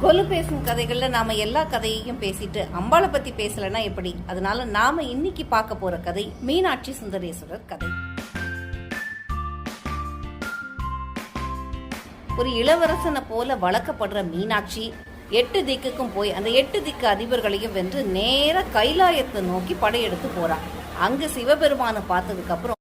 கொலு பேசும் கதைகள்ல நாம எல்லா கதையையும் பேசிட்டு அம்பாளை பத்தி பேசலைன்னா எப்படி? அதனால நாம இன்னைக்கு பார்க்க போற கதை மீனாட்சி சுந்தரேஸ்வரர் கதை. ஒரு இளவரசனை போல வளர்க்கப்படுற மீனாட்சி எட்டு திக்குக்கும் போய் அந்த எட்டு திக்கு அதிபர்களையும் வென்று நேர கைலாயத்தை நோக்கி படையெடுத்து போறான் அங்கு சிவபெருமானை பார்த்ததுக்கு அப்புறம்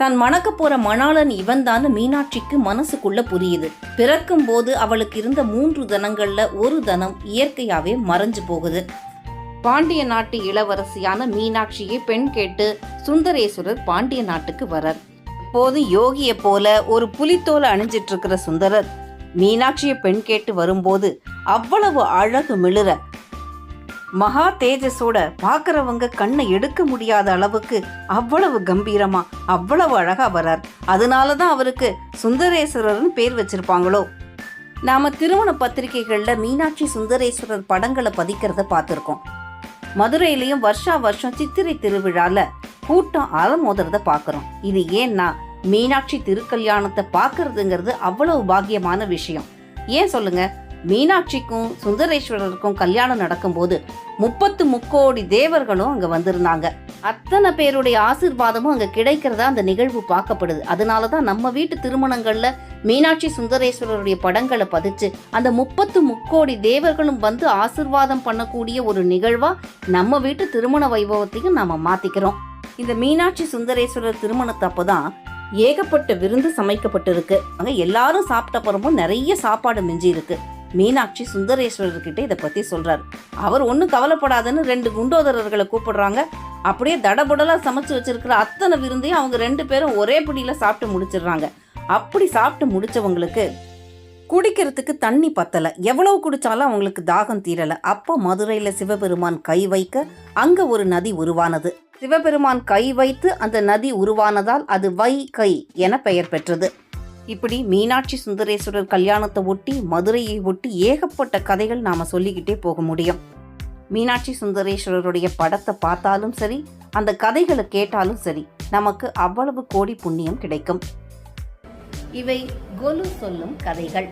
தான் மணக்க போற மணாளன் இவன்தான் மீனாட்சிக்கு மனசுக்குள்ள புரியுது. பிறக்கும் போது அவளுக்கு இருந்த மூன்று தனங்கள்ல ஒரு தனம் இயற்கையாவே மறைஞ்சு போகுது. பாண்டிய நாட்டு இளவரசியான மீனாட்சியை பெண் கேட்டு சுந்தரேஸ்வரர் பாண்டிய நாட்டுக்கு வரார். போது யோகியை போல ஒரு புலித்தோலை அணிஞ்சிட்டு இருக்கிற சுந்தரர் மீனாட்சியை பெண் கேட்டு வரும்போது அவ்வளவு அழகு மிளிர மகா தேஜஸோட பார்க்குறவங்க கண்ணை எடுக்க முடியாத அளவுக்கு அவ்வளவு கம்பீரமா அவ்வளவு அழகா வரார் அதனால தான் அவருக்கு சுந்தரேஸ்வரர்னு பேர் வச்சிருப்பாங்களோ. நாம திருமண பத்திரிகைகளில் மீனாட்சி சுந்தரேஸ்வரர் படங்களை பதிக்கிறத பார்த்துருக்கோம். மதுரையிலையும் வருஷா வருஷம் சித்திரை திருவிழால கூட்டம் அலமோதுறத பார்க்குறோம் இது ஏன்னா மீனாட்சி திருக்கல்யாணத்தை பார்க்கறதுங்கிறது அவ்வளவு பாக்கியமான விஷயம். ஏன் சொல்லுங்க? மீனாட்சிக்கும் சுந்தரேஸ்வரருக்கும் கல்யாணம் நடக்கும்போது முப்பத்து முக்கோடி தேவர்களும் அங்கே வந்திருந்தாங்க. அத்தனை பேருடைய ஆசிர்வாதமும் அங்கே கிடைக்கிறதா அந்த நிகழ்வு பார்க்கப்படுது. அதனால தான் நம்ம வீட்டு திருமணங்களில் மீனாட்சி சுந்தரேஸ்வரருடைய படங்களை பதிச்சு அந்த முப்பத்து முக்கோடி தேவர்களும் வந்து ஆசிர்வாதம் பண்ணக்கூடிய ஒரு நிகழ்வாக நம்ம வீட்டு திருமண வைபவத்தையும் நாம் மாற்றிக்கிறோம் இந்த மீனாட்சி சுந்தரேஸ்வரர் திருமணத்தப்பதான் ஏகப்பட்ட விருந்து சமைக்கப்பட்டிருக்கு. அங்கே எல்லாரும் சாப்பிட்ட பிறமும் நிறைய சாப்பாடு மிஞ்சி இருக்கு மீனாட்சி சுந்தரேஸ்வரர்கிட்ட இதை பற்றி சொல்கிறார் அவர் ஒன்றும் கவலைப்படாதுன்னு ரெண்டு குண்டோதரர்களை கூப்பிடுறாங்க. அப்படியே தடபுடலாக சமைச்சு வச்சிருக்கிற அத்தனை விருந்தையும் அவங்க ரெண்டு பேரும் ஒரே பிடியில் சாப்பிட்டு முடிச்சிடுறாங்க. அப்படி சாப்பிட்டு முடிச்சவங்களுக்கு குடிக்கிறதுக்கு தண்ணி பத்தலை. எவ்வளவு குடித்தாலும் அவங்களுக்கு தாகம் தீரலை. அப்போ மதுரையில் சிவபெருமான் கை வைக்க அங்கே ஒரு நதி உருவானது. சிவபெருமான் கை வைத்து அந்த நதி உருவானதால் அது வை கை என பெயர் பெற்றது. இப்படி மீனாட்சி சுந்தரேஸ்வரர் கல்யாணத்தை ஒட்டி மதுரையை ஒட்டி ஏகப்பட்ட கதைகள் நாம் சொல்லிக்கிட்டே போக முடியும். மீனாட்சி சுந்தரேஸ்வரருடைய படத்தை பார்த்தாலும் சரி அந்த கதைகளை கேட்டாலும் சரி நமக்கு அவ்வளவு கோடி புண்ணியம் கிடைக்கும். இவை கொலு சொல்லும் கதைகள்.